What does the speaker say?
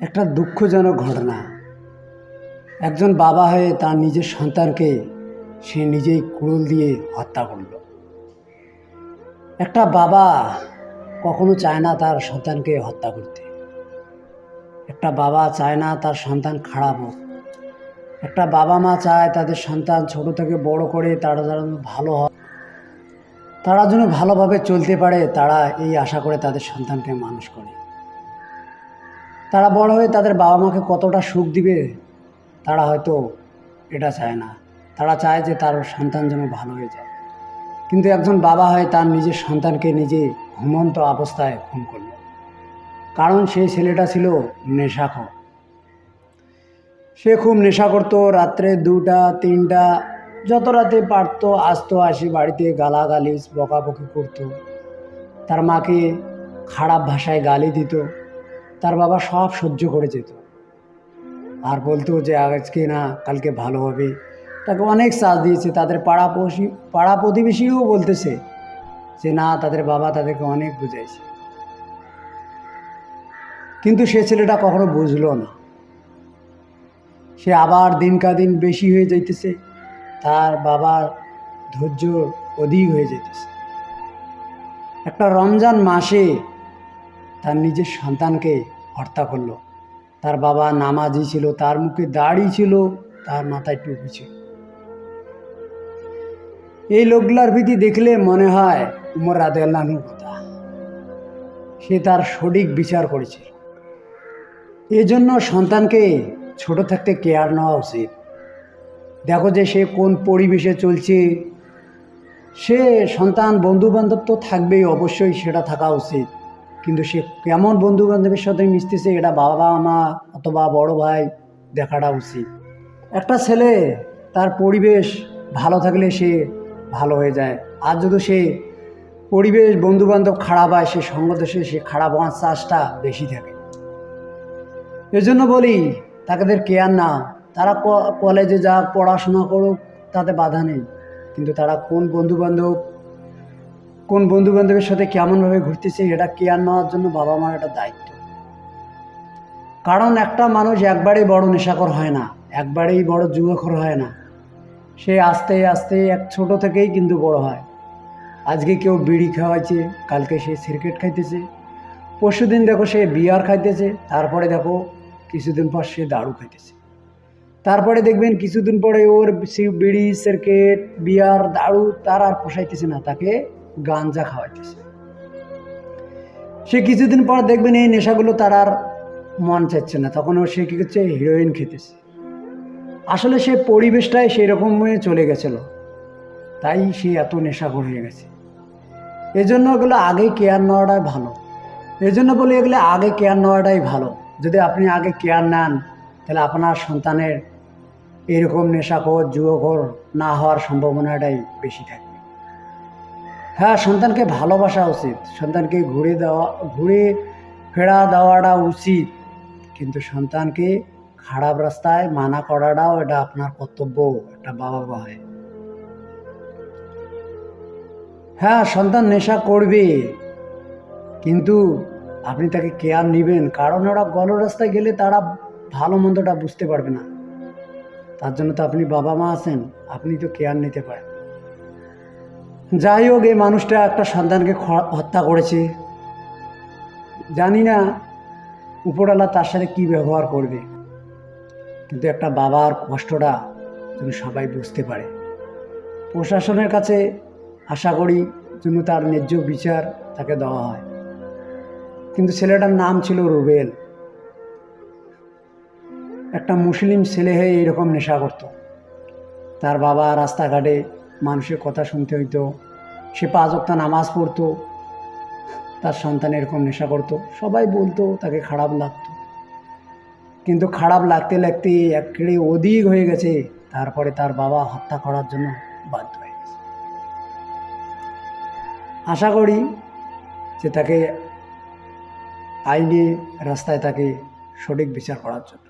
একটা দুঃখজনক ঘটনা। একজন বাবা হয়ে তার নিজের সন্তানকে সে নিজেই কুড়ুল দিয়ে হত্যা করল। একটা বাবা কখনো চায় না তার সন্তানকে হত্যা করতে। একটা বাবা চায় না তার সন্তান খারাপ হোক। একটা বাবা মা চায় তাদের সন্তান ছোট থেকে বড় করে তারা যেন ভালো হয়। তারা যেন ভালোভাবে চলতে পারে, তারা এই আশা করে তাদের সন্তানকে মানুষ করে। তারা বড় হয়ে তাদের বাবা মাকে কতটা সুখ দিবে, তারা হয়তো এটা চায় না। তারা চায় যে তার সন্তান যেন ভালো হয়ে যায়। কিন্তু একজন বাবা হয় তার নিজের সন্তানকে নিজে ঘুমন্ত অবস্থায় খুন করল। কারণ সেই ছেলেটা ছিল নেশাখোর। সে খুব নেশা করতো, রাত্রে দুটা, তিনটা, যত রাতে পারতো, আসতো, আসি, বাড়িতে গালাগালিজ বকাবকি করতো। তার মাকে খারাপ ভাষায় গালি দিত। তার বাবা সব সহ্য করে যেত। আর বলতো যে, আজকে না, কালকে ভালো হবে। তাকে অনেক সাথ দিয়েছে। তাদের পাড়া পাড়া প্রতিবেশীও বলতেছে যে, না, তাদের বাবা তাদেরকে অনেক বুঝাইছে। কিন্তু সে ছেলেটা কখনো বুঝলো না। সে আবার দিনকা দিন বেশি হয়ে যাইতেছে। তার বাবার ধৈর্য অধিক হয়ে যেতেছে একটা রমজান মাসে তার নিজের সন্তানকে হত্যা করল। তার বাবা নামাজি ছিল, তার মুখে দাড়ি ছিল, তার মাথায় টুপি ছিল। এই লোকগুলার ভীতি দেখলে মনে হয় উমর আল্লাহর কথা। সে তার সঠিক বিচার করেছিল এজন্য সন্তানকে ছোট থাকতে কেয়ার নেওয়া উচিত। দেখো যে সে কোন পরিবেশে চলছে। সে সন্তান বন্ধু বান্ধব তো থাকবেই, অবশ্যই সেটা থাকা উচিত। কিন্তু সে কেমন বন্ধু বান্ধবের সাথে মিশতেছে, এটা বাবা, মা অথবা বড় ভাই দেখাটা উচিত। একটা ছেলে, তার পরিবেশ ভালো থাকলে সে ভালো হয়ে যায়। আর যদি সে পরিবেশ বন্ধু বান্ধব খারাপ হয়, সে দেশে সে খারাপ হওয়ার চাষটা বেশি থাকে। এজন্য বলি, তাদের কেয়ার না। তারা কলেজে যা পড়াশোনা করুক, তাতে বাধা নেই। কিন্তু তারা কোন বন্ধু বান্ধব কোন বন্ধু বান্ধবের সাথে কেমনভাবে ঘুরতেছে এটা কেয়ার নেওয়ার জন্য বাবা মার একটা দায়িত্ব। কারণ একটা মানুষ একবারেই বড় নেশাকর হয় না, একবারেই বড় যুবকর হয় না। সে আস্তে আস্তে এক ছোট থেকেই কিন্তু বড় হয়। আজকে কেউ বিড়ি খাওয়াইছে, কালকে সে সিগারেট খাইতেছে। পরশুদিন দেখো সে বিয়ার খাইতেছে, তারপরে দেখো কিছুদিন পর সে দারু খাইতেছে। তারপরে দেখবেন কিছুদিন পরে ওর বিড়ি সিরকেট বিয়ার, দারু তার আর পোষাইতেছে না, তাকে গাঞ্জা খাওয়াইতেছে। সে কিছুদিন পর দেখবেন এই নেশাগুলো তার আর মন চাচ্ছে না, তখন সে কী করছে হিরোইন খেতেছে। আসলে সে পরিবেশটাই সেই রকম হয়ে চলে গেছিল, তাই সে এত নেশাখোর হয়ে গেছে। এজন্য ওগুলো আগে কেয়ার নেওয়াটাই ভালো। এজন্য বলি এগুলো আগে কেয়ার নেওয়াটাই ভালো। যদি আপনি আগে কেয়ার নেন, তাহলে আপনার সন্তানের এরকম নেশাখোর যুবখোর না হওয়ার সম্ভাবনাটাই বেশি থাকবে হ্যাঁ সন্তানকে ভালোবাসা উচিত। সন্তানকে ঘুরে দেওয়া, ঘুরে ফেরা দেওয়াটা উচিত। কিন্তু সন্তানকে খারাপ রাস্তায় মানা করাটাও এটা আপনার কর্তব্য একটা বাবা হয় হ্যাঁ সন্তান নেশা করবে, কিন্তু আপনি তাকে কেয়ার নেবেন। কারণ ওরা গল রাস্তায় গেলে তারা ভালো মন্দটা বুঝতে পারবে না। তার জন্য তো আপনি বাবা মা আছেন, আপনি তো কেয়ার নিতে পারেন। যাই হোক, এই মানুষটা একটা সন্তানকে হত্যা করেছে। জানি না উপরওয়ালা তার সাথে কী ব্যবহার করবে, কিন্তু একটা বাবার কষ্টটা যেন সবাই বুঝতে পারে। প্রশাসনের কাছে আশা করি যেন তার ন্যায্য বিচার তাকে দেওয়া হয়। কিন্তু ছেলেটার নাম ছিল রুবেল। একটা মুসলিম ছেলে হয়ে এইরকম নেশা করত। তার বাবা রাস্তাঘাটে মানুষের কথা শুনতে হইতো। সে পাঁচ অক্তা নামাজ পড়তো। তার সন্তান এরকম নেশা করতো। সবাই বলতো, তাকে খারাপ লাগতো। কিন্তু খারাপ লাগতে লাগতে একেবারে অধিক হয়ে গেছে। তারপরে তার বাবা হত্যা করার জন্য বাধ্য হয়ে গেছে। আশা করি যে তাকে আইনে রাস্তায় তাকে সঠিক বিচার করার জন্য